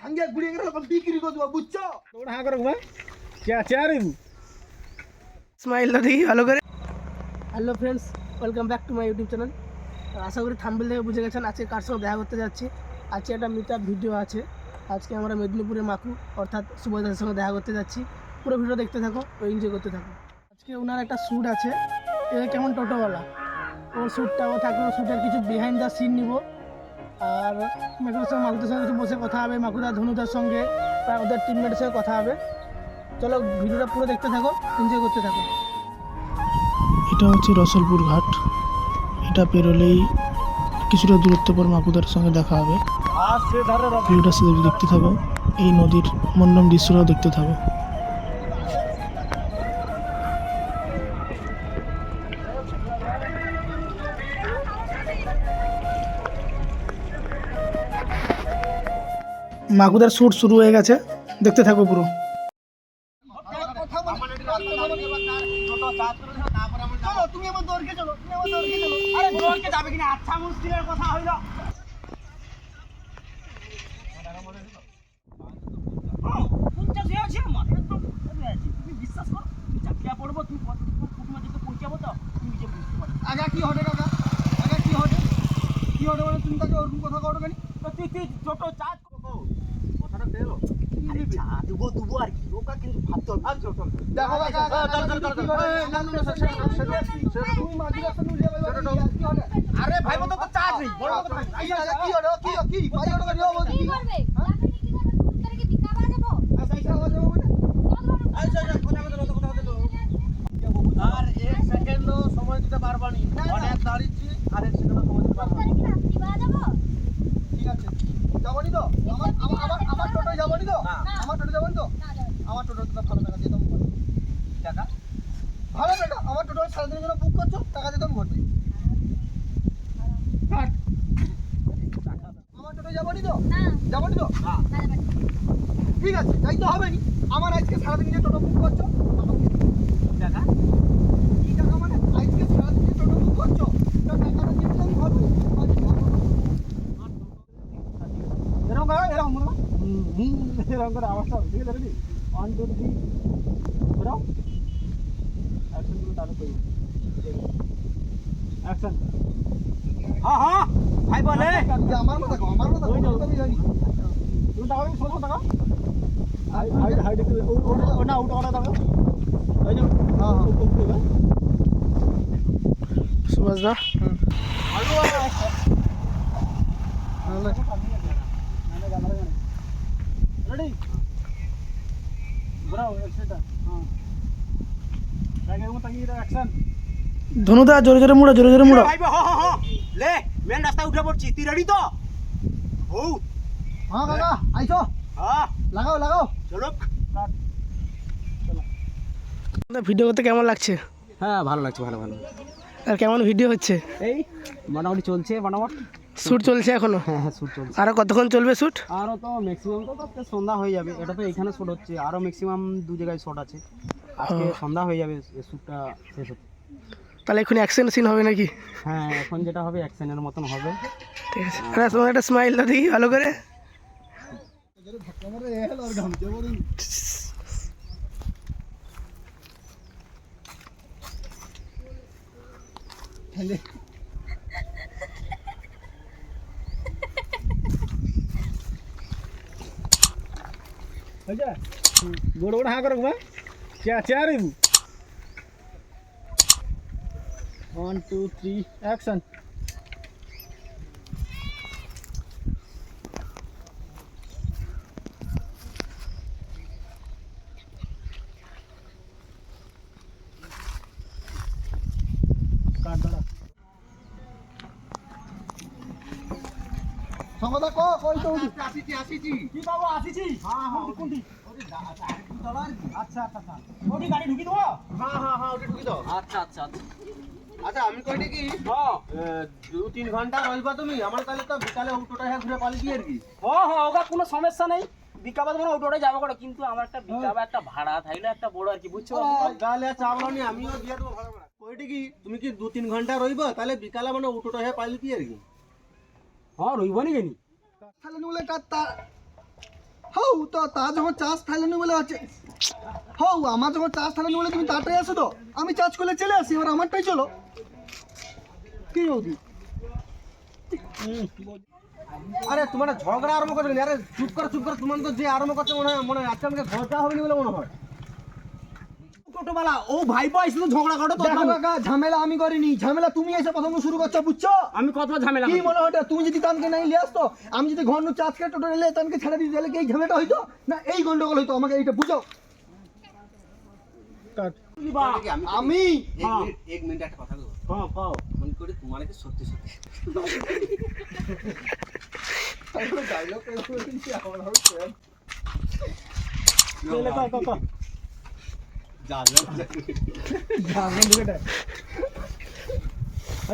ভাঙ্গে গুড়িয়ে গেলে বিক্রি করে দেবো বুঝছ তোমরা হা করো ভাই চেয়ার স্মাইলটা দেখি ভালো করে। Hello friends welcome back to my YouTube channel আশা করি থাম্বেল থেকে বুঝে গেছেন, আজকে কার সঙ্গে দেখা করতে যাচ্ছি। আজকে একটা মিট ভিডিও আছে। আজকে আমরা মেদিনীপুরের মাকু, অর্থাৎ সুভদ্রার সঙ্গে দেখা করতে যাচ্ছি। পুরো ভিডিও দেখতে থাকো এনজয় করতে থাকো। আজকে ওনার একটা শ্যুট আছে কেমন টোটোওয়ালা? ও থাকবে শ্যুটের কিছু বিহাইন্ড দ্য সিন নিব। আর মাকুদার সঙ্গে মাকুদার সঙ্গে কিছু বসে কথা হবে মাকুদা ধনুদার সঙ্গে বা ওদের টিমমেটের সঙ্গে কথা হবে। চলো ভিডিওটা পুরো দেখতে থাকো এনজয় করতে থাকো। এটা হচ্ছে রসলপুর ঘাট। এটা পেরোলেই কিছুটা দূরত্ব পর মাকুদার সঙ্গে দেখা হবে। আর ভিডিওটা শুধু দেখতে থাকো এই নদীর মনোরম দৃশ্যটাও দেখতে থাকো। মাকুদার শ্যুট শুরু হয়ে গেছে। দেখতে থাকো পুরো। তুমি আমার দৌড়কে চলো তুমি আমার দৌড়কে চলো আরে দৌড়কে যাবে কিনা আচ্ছা মুশকিলের কথা হইল আগা কি কাকা আগা কি হবে কি মানে তুমি তাকে ওরকম কথা করো কেন? তুই তুই ছোট চা কথাটা দেলো আরে চা দেবো দেবো আর কি ওকা কিন্তু ভাবতে হবে আচ্ছা দেখো আরে ভাই মতো তো চা নেই বড় কথা কি হটে কি কি করবে আচ্ছা আচ্ছা মানে আচ্ছা আচ্ছা কথা কথা আর সেকেন্ড সময় দিতে পারবানি অনেক দাঁড়িয়েছি আর এক সেকেন্ড সময় দিতে পারবানি ঠিক আছে। যাবনি তো? আমার আমার আমার টোটো যাবনি তো। আমার টোটো যাবনি তো? আমার টোটো তো ভালো টাকা দিয়ে দাম টাকা? ভালো টাকা। আমার টোটো সারাদিনের জন্য বুক করছ? টাকা দিয়ে দাম ঘটবে কাট। আমার টোটো যাবনি তো? যাবনি তো? ঠিক আছে যাই তো হবে নি। আমার আজকে সারাদিন যে টোটো বুক করছ টাকা কি টাকা মানে আজকে সারাদিন যে টোটো বুক করছ তা টাকাটা দিয়ে দিলাম ঘটবে করো এরকম মনে এরকম করে আওয়াজটা হবে ঠিক আছে ওয়ান টু থ্রি ঘোরাও অ্যাকশনগুলো তাহলে করব অ্যাকশন হ্যাঁ হ্যাঁ ভাই বলে আমার কও, আমার কথা কও, ওই তো। আমি জানি তুমি টাকা ষোলোশো টাকা হাইট হাইট হাইট না ওটা ওটা টাকা ওই যে হ্যাঁ হ্যাঁ সুভাষদা রেডি হ্যাঁ মতো তাকিয়ে ধনুদা জোরে জোরে মুড়ো জোরে জোরে মুড়ো। ভাই হ হ হ। লে মেন রাস্তায় উঠে পড়ছি। তুই রেডি তো? ও হ্যাঁ কাকা আইছো? হ্যাঁ। লাগাও লাগাও। চলো। ভিডিও করতে কেমন লাগছে? হ্যাঁ ভালো লাগছে ভালো ভালো। আর কেমন ভিডিও হচ্ছে? এই মোটামুটি চলছে মোটামুটি। শ্যুট চলছে এখনও? হ্যাঁ হ্যাঁ শ্যুট চলছে। আরও কতক্ষণ চলবে শ্যুট আরও তো ম্যাক্সিমাম তো তো সন্ধ্যা হয়ে যাবে। এটা তো এখানে শট হচ্ছে। আরও ম্যাক্সিমাম দু জায়গায় শট আছে। আজকে সন্ধ্যা হয়ে যাবে শ্যুটটা শেষ হতে। তাহলে এখন অ্যাকশন সিন হবে নাকি? হ্যাঁ এখন যেটা হবে অ্যাকশনের মতন হবে। ঠিক আছে। আরে তোমার একটা স্মাইলটা দেখি ভালো করে। গোড় গোড় হাঁ করো ভাই chair chair one two three action cut দাঁড়া সঙ্গদা কো কই তো কি বাবু আসিছি? হ্যাঁ হ্যাঁ কোনটি আচ্ছা আচ্ছা। আচ্ছা ওটি গাড়ি ঢুকি দেবো? হ্যাঁ হ্যাঁ হ্যাঁ ওটা ঢুকি দাও। আচ্ছা আচ্ছা আচ্ছা। আচ্ছা আমি কইনি কি? হ্যাঁ। দু তিন ঘণ্টা রইবা তুমি? আমার তাহলে তো বিকালে টোটা হ্যাঁ ঘুরে পালি দিয়ে আর কি। ও হ্যাঁ ওগা কোনো সমস্যা নেই। বিকা বাদ মানে ওটা যাব করে কিন্তু আমার একটা হ্যাঁ। বিকা বা একটা ভাড়া থাকলে একটা বড় আর কি বুঝছ? গালে চাবলানি আমিও দিয়ে দেবো ভাড়া ভাড়া। কইটি কি তুমি কি দু তিন ঘণ্টা রইব? তাহলে বিকালে মানে উঠোটা হয়ে পাইলি কি আর কি। হ্যাঁ রইব নি কেনি? ফেলেনি বলে তা তা হৌ তো তা যখন চাষ ফেলেনি বলে হচ্ছে হৌ আমার যখন চাষ ফেলেনি বলে তুমি তাড়াতাড়ি আসো তো আমি চার্জ করলে চলে আসি এবার আমারটাই চলো। কি বৌদি আরে তোমার ঝগড়া আরম্ভ করছ আরে চুপ করো চুপ করো তোমার তো যে আরম্ভ করছে মনে হয় মনে হয় আজকে আমাকে ঘরটা হবে বলে মনে হয়। টোটোবালা ও ভাই ঝগড়া করো তো কাকা ঝামেলা আমি করিনি ঝামেলা তুমি এসে প্রথম শুরু করছ বুঝছ? আমি কত ঝামেলা কি মনে হয় তুমি যদি তানকে নাই নিয়ে আসতো আমি যদি ঘর নু চাষ টোটো এলে তানকে ছেড়ে দিতে তাহলে কি এই ঝামেলাটা হইতো? না এই গন্ডগোল হইতো আমাকে এইটা বুঝো। আমি হ্যাঁ। এক মিনিট একটা কথা বলব। হ্যাঁ পাও মনে করি তোমার কি সত্যি সত্যি আচ্ছা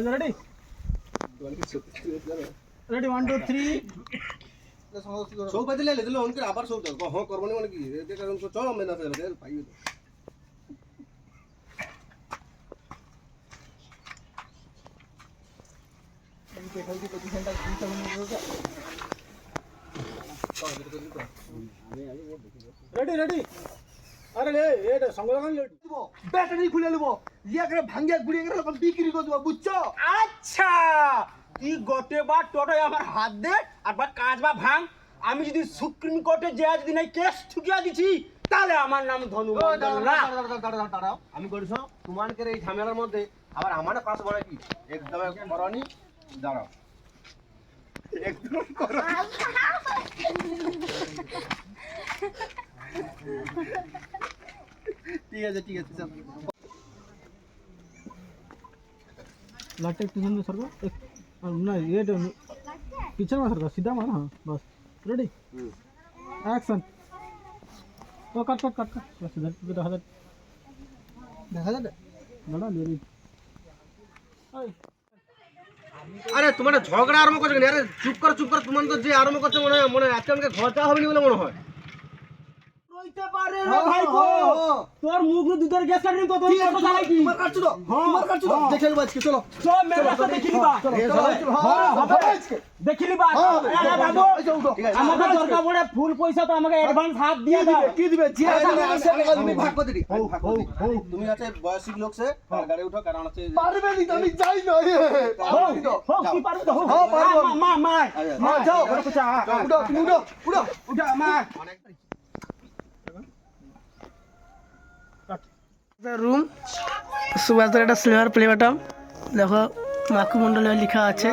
ready ready one two three সব বাদলে লে দিলে অনকে আবার সব দাও হ্যাঁ করব না মানে কি এটা কারণ চলো আমি না ফেলে পাই রেডি রেডি আরে রে এটা রেডি ব্যাটারি খুলে নেব। ইয়া করে ভাঙ্গিয়া গুড়িয়ে গেলে বিক্রি করে দেবো বুঝছ? আচ্ছা তুই গতে বার টোটোয় আমার হাত দে আর বা কাজ বা ভাঙ। আমি যদি সুপ্রিম কোর্টে যে যদি নাই কেস ঠুকিয়া দিছি তাহলে আমার নাম ধনু। আমি করিস তোমার এই ঝামেলার মধ্যে আবার আমার পাশ বলে কি? একদম করনি। দাঁড়াও। একদম করো লাটে একটু সামনে সরবা না ইয়ে এটা পিছন মা সরবা সিধা মার হ্যাঁ বাস। রেডি অ্যাকশন ও কাট কাট কাট কাট সিধা দেখা যাচ্ছে দেখা যাচ্ছে দাঁড়া লেরি আরে তোমার ঝগড়া আরম্ভ করছে আরে চুপ করো চুপ করো। তোমার তো যে আরম্ভ করছে মনে হয় মনে হয় আজকে আমাকে ঘর হবে বলে মনে হয়। রইতে ভাই গো তোর মুখ দুধের গ্যাস কাটনি তো তোর কত চালাই কি? তোমার কাটছো তো? তোমার কাটছো তো? দেখে নেব আজকে চলো। সব মেরে রাস্তা দেখিলি বা হ্যাঁ, হবে। দেখিলি বা আরে বাবু আমাদের দরকার পড়ে ফুল পয়সা তো আমাকে অ্যাডভান্স হাত দিয়ে দাও। কি দিবে? যে তুমি ভাগ করে দিবি ভাগ করে দিবি তুমি আছে বয়সী লোক সে গাড়ি উঠো কারণ আছে পারবে নি আমি যাই না পারবে তো কি পারবে তো? হ্যাঁ, পারব। মা মা মা। যাও উঠো তুমি উঠো। উঠো উঠা মা। রুম সুভাষদার একটা সিলভার প্লে বাটম দেখো মাকু মণ্ডলে লেখা আছে।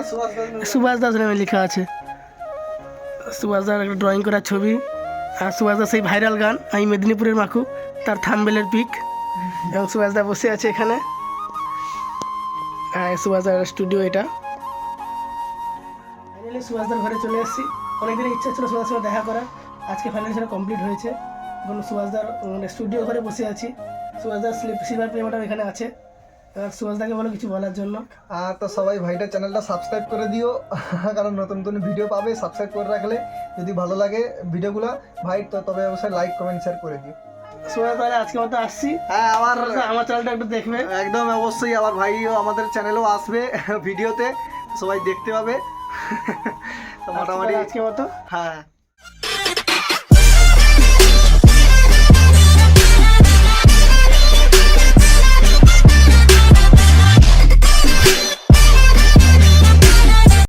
সুভাষ দাস নামে লেখা আছে। সুভাষদার একটা ড্রয়িং করা ছবি। আর সুভাষদার সেই ভাইরাল গান, আমি মেদিনীপুরের মাকু, তার থামবেলের পিক। এবং সুভাষ দা বসে আছে এখানে। আর সুভাষদার স্টুডিও এটা। ফাইনালি সুভাষদার ঘরে চলে এসেছি। অনেকদিনের ইচ্ছা ছিল সুভাষ দেখা করা আজকে ফাইনালি সেটা কমপ্লিট হয়েছে। এখন সুভাষদার মানে স্টুডিও ঘরে বসে আছি। সুভাষদার সিলভার বাটন এখানে আছে। সুভাষদাকে বলো কিছু বলার জন্য। আর তো সবাই ভাইটার চ্যানেলটা সাবস্ক্রাইব করে দিও কারণ নতুন নতুন ভিডিও পাবে সাবস্ক্রাইব করে রাখলে যদি ভালো লাগে ভিডিওগুলো ভাই তো তবে অবশ্যই লাইক কমেন্ট শেয়ার করে দিও। সুভাষ তাহলে আজকে মতো আসছি। হ্যাঁ আমার আমার চ্যানেলটা একটু দেখবে। একদম অবশ্যই আমার ভাইও আমাদের চ্যানেলেও আসবে ভিডিওতে সবাই দেখতে পাবে। মোটামুটি আজকে মতো। হ্যাঁ।